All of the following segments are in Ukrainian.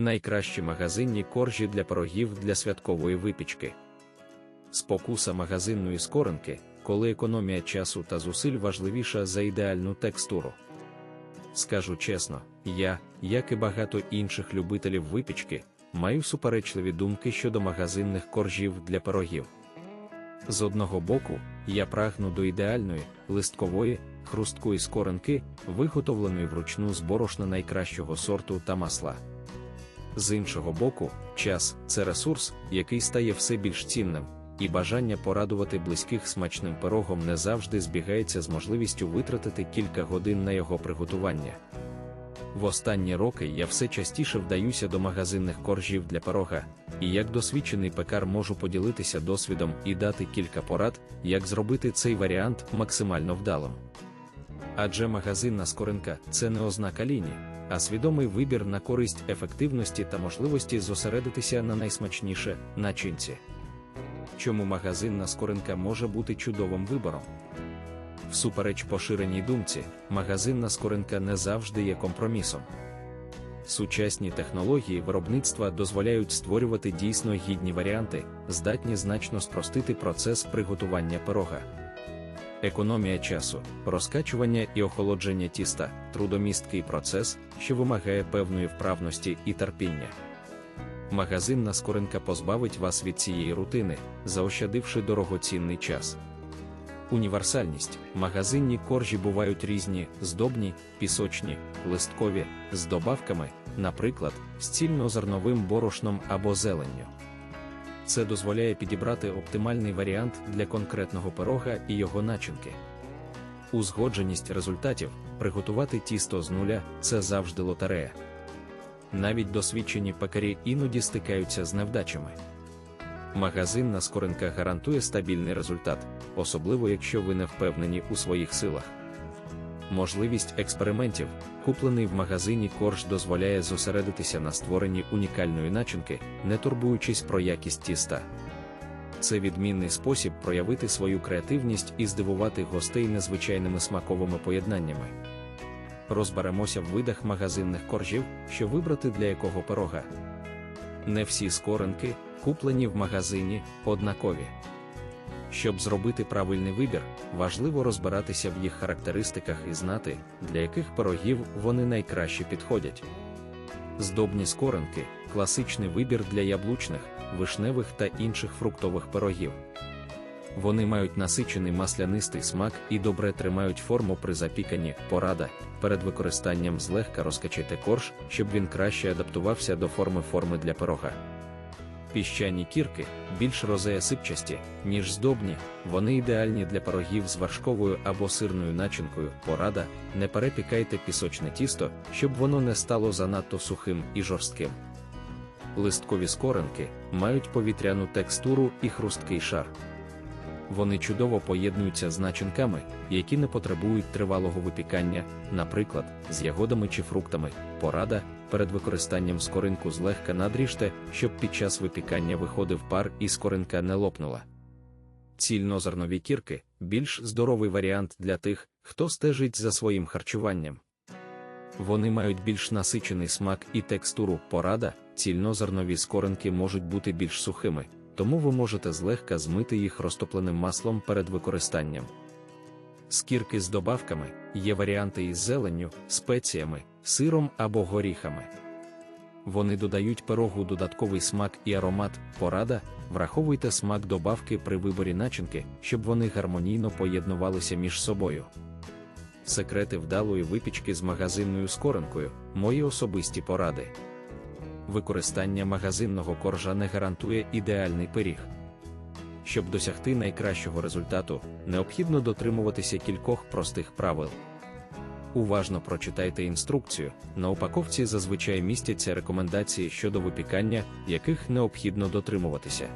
Найкращі магазинні коржі для пирогів для святкової випічки. Спокуса магазинної скоринки, коли економія часу та зусиль важливіша за ідеальну текстуру. Скажу чесно, я, як і багато інших любителів випічки, маю суперечливі думки щодо магазинних коржів для пирогів. З одного боку, я прагну до ідеальної, листкової, хрусткої скоринки, виготовленої вручну з борошна найкращого сорту та масла. З іншого боку, час це ресурс, який стає все більш цінним, і бажання порадувати близьких смачним пирогом не завжди збігається з можливістю витратити кілька годин на його приготування. В останні роки я все частіше вдаюся до магазинних коржів для пирога, і як досвідчений пекар можу поділитися досвідом і дати кілька порад, як зробити цей варіант максимально вдалим. Адже магазинна скоринка це не ознака лінії, а свідомий вибір на користь ефективності та можливості зосередитися на найсмачніше начинці. Чому магазинна скоринка може бути чудовим вибором? Всупереч поширеній думці, магазинна скоринка не завжди є компромісом. Сучасні технології виробництва дозволяють створювати дійсно гідні варіанти, здатні значно спростити процес приготування пирога. Економія часу, розкачування і охолодження тіста трудомісткий процес, що вимагає певної вправності і терпіння. Магазинна скоринка позбавить вас від цієї рутини, заощадивши дорогоцінний час. Універсальність магазинні коржі бувають різні, здобні, пісочні, листкові, з добавками, наприклад, з цільнозерновим борошном або зеленню. Це дозволяє підібрати оптимальний варіант для конкретного пирога і його начинки. Узгодженість результатів приготувати тісто з нуля це завжди лотерея. Навіть досвідчені пекарі іноді стикаються з невдачами. Магазинна скоринка гарантує стабільний результат, особливо якщо ви не впевнені у своїх силах. Можливість експериментів, куплений в магазині корж дозволяє зосередитися на створенні унікальної начинки, не турбуючись про якість тіста. Це відмінний спосіб проявити свою креативність і здивувати гостей незвичайними смаковими поєднаннями. Розберемося в видах магазинних коржів, що вибрати для якого пирога. Не всі скоринки, куплені в магазині, однакові. Щоб зробити правильний вибір, важливо розбиратися в їх характеристиках і знати, для яких пирогів вони найкраще підходять. Здобні скоринки класичний вибір для яблучних, вишневих та інших фруктових пирогів. Вони мають насичений маслянистий смак і добре тримають форму при запіканні, порада. Перед використанням злегка розкачайте корж, щоб він краще адаптувався до форми форми для пирога. Піщані кірки більш розеясипчасті, ніж здобні, вони ідеальні для пирогів з вершковою або сирною начинкою. Порада, не перепікайте пісочне тісто, щоб воно не стало занадто сухим і жорстким. Листкові скоринки мають повітряну текстуру і хрусткий шар. Вони чудово поєднуються з начинками, які не потребують тривалого випікання, наприклад, з ягодами чи фруктами. Порада перед використанням скоринку злегка надріжте, щоб під час випікання виходив пар і скоринка не лопнула. Цільнозернові кірки більш здоровий варіант для тих, хто стежить за своїм харчуванням. Вони мають більш насичений смак і текстуру. Порада, цільнозернові скоринки можуть бути більш сухими тому ви можете злегка змити їх розтопленим маслом перед використанням. Скірки з добавками є варіанти із зеленню, спеціями, сиром або горіхами. Вони додають пирогу додатковий смак і аромат, порада, враховуйте смак добавки при виборі начинки, щоб вони гармонійно поєднувалися між собою. Секрети вдалої випічки з магазинною скоринкою мої особисті поради використання магазинного коржа не гарантує ідеальний пиріг. Щоб досягти найкращого результату, необхідно дотримуватися кількох простих правил. Уважно прочитайте інструкцію. На упаковці зазвичай містяться рекомендації щодо випікання, яких необхідно дотримуватися.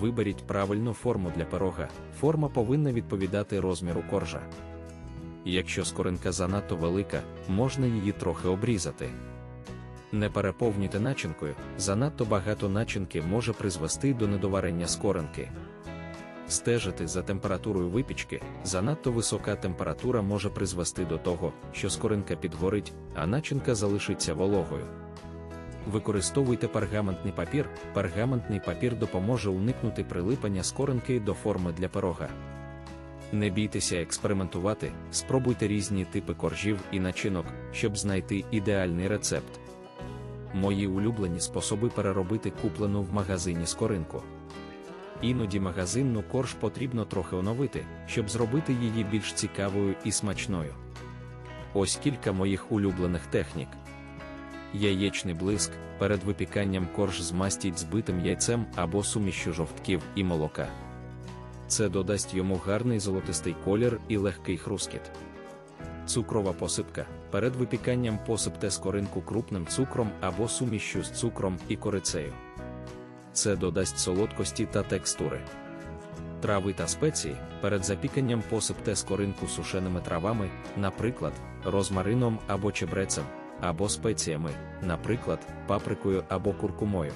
Виберіть правильну форму для пирога. Форма повинна відповідати розміру коржа. Якщо скоринка занадто велика, можна її трохи обрізати. Не переповнюйте начинкою, занадто багато начинки може призвести до недоварення скоринки. Стежити за температурою випічки, занадто висока температура може призвести до того, що скоринка підгорить, а начинка залишиться вологою. Використовуйте пергаментний папір. Пергаментний папір допоможе уникнути прилипання скоринки до форми для пирога. Не бійтеся експериментувати, спробуйте різні типи коржів і начинок, щоб знайти ідеальний рецепт. Мої улюблені способи переробити куплену в магазині скоринку. Іноді магазинну корж потрібно трохи оновити, щоб зробити її більш цікавою і смачною. Ось кілька моїх улюблених технік. Яєчний блиск перед випіканням корж змастіть збитим яйцем або сумішю жовтків і молока. Це додасть йому гарний золотистий колір і легкий хрускіт. Цукрова посипка. Перед випіканням посипте скоринку крупним цукром або сумішю з цукром і корицею. Це додасть солодкості та текстури. Трави та спеції. Перед запіканням посипте скоринку сушеними травами, наприклад, розмарином або чебрецем, або спеціями, наприклад, паприкою або куркумою.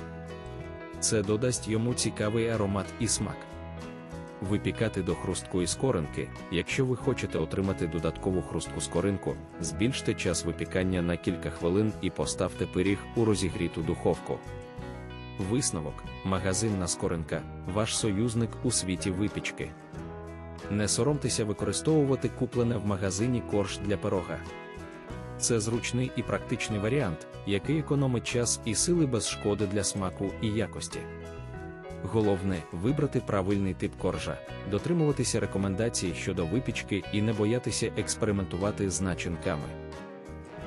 Це додасть йому цікавий аромат і смак. Випікати до хрусткої скоринки. Якщо ви хочете отримати додаткову хрустку скоринку, збільште час випікання на кілька хвилин і поставте пиріг у розігріту духовку. Висновок: магазинна скоринка ваш союзник у світі випічки. Не соромтеся використовувати куплене в магазині корж для пирога. Це зручний і практичний варіант, який економить час і сили без шкоди для смаку і якості. Головне вибрати правильний тип коржа, дотримуватися рекомендацій щодо випічки і не боятися експериментувати з начинками.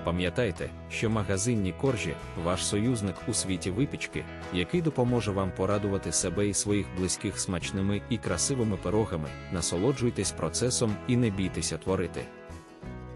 Пам'ятайте, що магазинні коржі ваш союзник у світі випічки, який допоможе вам порадувати себе і своїх близьких смачними і красивими пирогами, насолоджуйтесь процесом і не бійтеся творити.